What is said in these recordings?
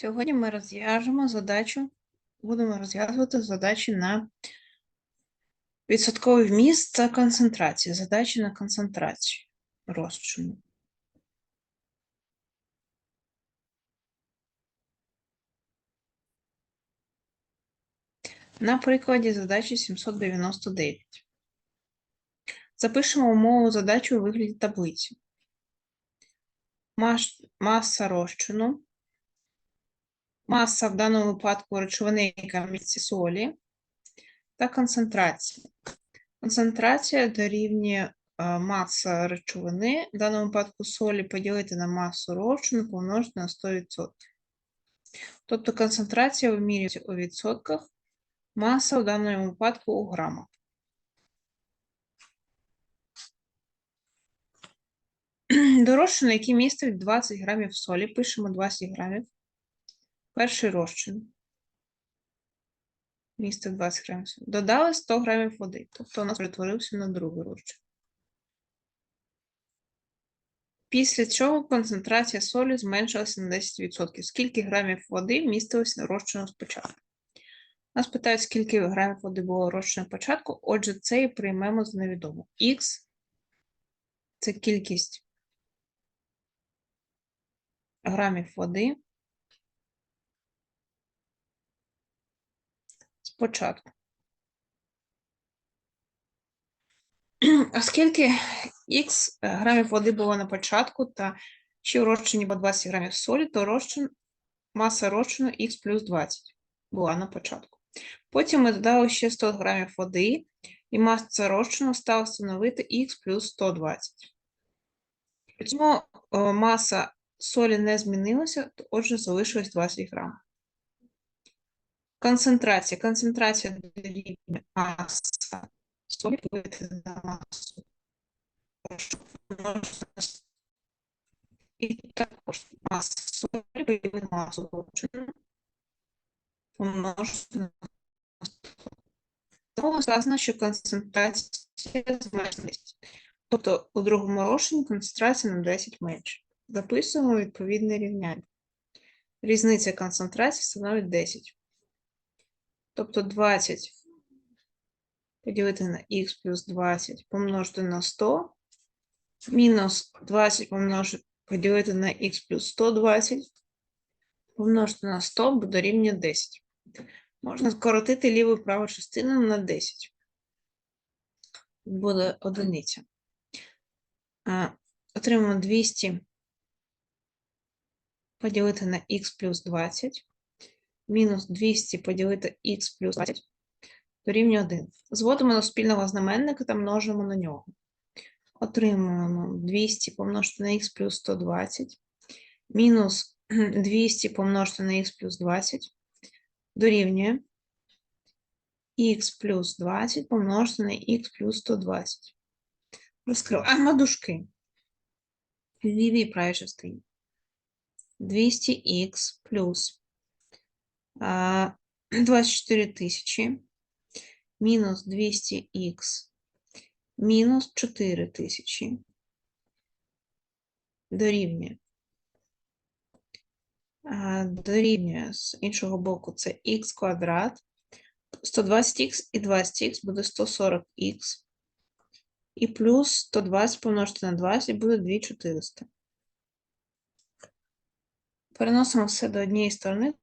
Сьогодні ми розв'яжемо задачу, будемо розв'язувати задачі на відсотковий вміст та концентрацію. Задачі на концентрацію розчину. На прикладі задачі 799. Запишемо умову задачі у вигляді таблиці. Маса розчину маса в даному випадку речовини, яка місці солі, та концентрація. Концентрація дорівнює е, маса речовини, в даному випадку солі поділити на масу розчину, помножити на 100%. Тобто концентрація вимірюється у відсотках, маса в даному випадку у грамах. До розчину, який містить 20 грамів солі, пишемо 20 грамів. Перший розчин. Містив 20 грамів. Додали 100 грамів води. Тобто у нас перетворився на другий розчин. Після чого концентрація солі зменшилася на 10%. Скільки грамів води вмістилося на розчину спочатку? Нас питають, скільки грамів води було розчину спочатку. Отже, це і приймемо за невідомо. Х – це кількість грамів води спочатку. А скільки х грамів води було на початку, та ще в розчині було 20 грамів солі, то розчин, маса розчину х плюс 20 була на початку. Потім ми додали ще 100 грамів води, і маса розчину стала становити х плюс 120. При цьому о, маса солі не змінилася, то, отже, залишилось 20 грамів. Концентрація. Концентрація дорівнює маса солі на масу. І також маса солі поділити на масу розчину помножити на 100. Тому сказано, що концентрація зменшилась. Тобто у другому розчині концентрація на 10 менше. Записуємо відповідне рівняння. Різниця концентрації становить 10. Тобто 20 поділити на х плюс 20 помножити на 100, мінус 20 помножити, поділити на х плюс 120, помножити на 100 буде рівня 10. Можна скоротити ліву і праву частину на 10. Буде одиниця. Отримаємо 200 поділити на х плюс 20 мінус 200 поділити х плюс 20 дорівнює 1. Зводимо до спільного знаменника та множимо на нього. Отримуємо 200 помножити на х плюс 120 мінус 200 помножити на х плюс 20 дорівнює х плюс 20 помножити на х плюс 120. Розкриваємо дужки. В лівій правій частині. 200х плюс 24 тисячі мінус 200х мінус 4 тисячі дорівнює. Дорівнює з іншого боку це х квадрат. 120х і 20х буде 140х. І плюс 120 помножити на 20 буде 2400. Переносимо все до однієї сторони,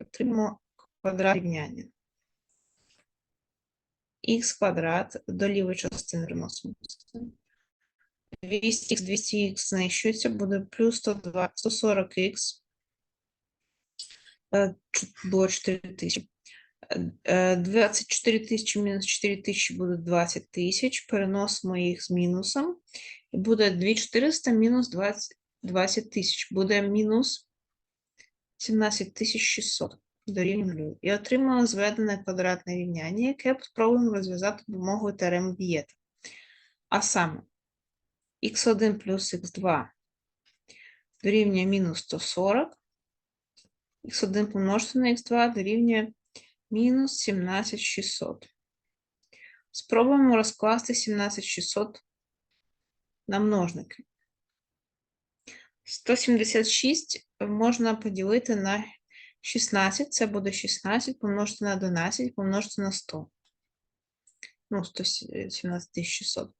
отримаємо квадрат рівняння. х квадрат до лівої частини переносимо. 200х, 200х знищується, буде плюс 102, 140х, е, було 4 тисячі. Е, 24 тисячі мінус 4 тисячі буде 20 тисяч, переносимо їх з мінусом, і буде 2400 мінус 20 20 тисяч, буде мінус 17 600 дорівнює нулю. І отримали зведене квадратне рівняння, яке спробуємо розв'язати допомогою теореми Вієта. А саме, х1 плюс х2 дорівнює мінус 140, х1 помножити на х2 дорівнює мінус 17 600. Спробуємо розкласти 17 600 на множники. 176 можна поділити на 16. Це буде 16 помножити на 11 помножити на 100. Ну, 117 600.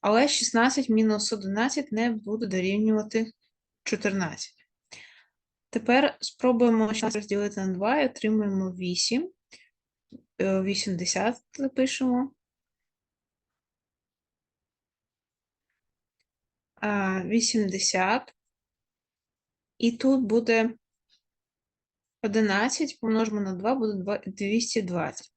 Але 16 мінус 11 не буде дорівнювати 14. Тепер спробуємо 16 розділити на 2 і отримуємо 8. Е, 80 запишемо. А, 80. І тут буде 11 помножимо на 2, буде 220.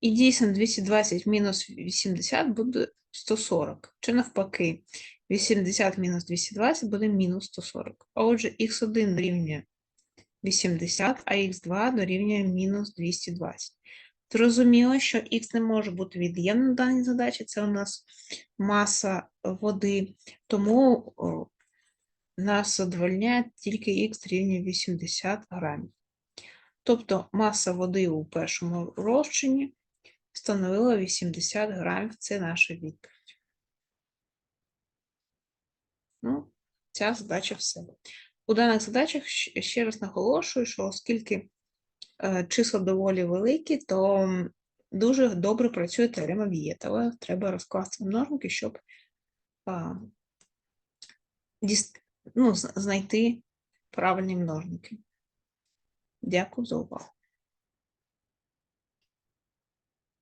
І дійсно 220 мінус 80 буде 140. Чи навпаки, 80 мінус 220 буде мінус 140. А отже, х1 дорівнює 80, а х2 дорівнює мінус 220. Зрозуміло, що х не може бути від'ємним в даній задачі, це у нас маса води, тому нас задовольняє тільки х дорівнює 80 грамів. Тобто маса води у першому розчині становила 80 грамів. Це наша відповідь. Ну, ця задача все. У даних задачах ще раз наголошую, що оскільки е, числа доволі великі, то дуже добре працює теорема Вієта, але треба розкласти множники, щоб ну, знайти правильні множники. Дякую за увагу.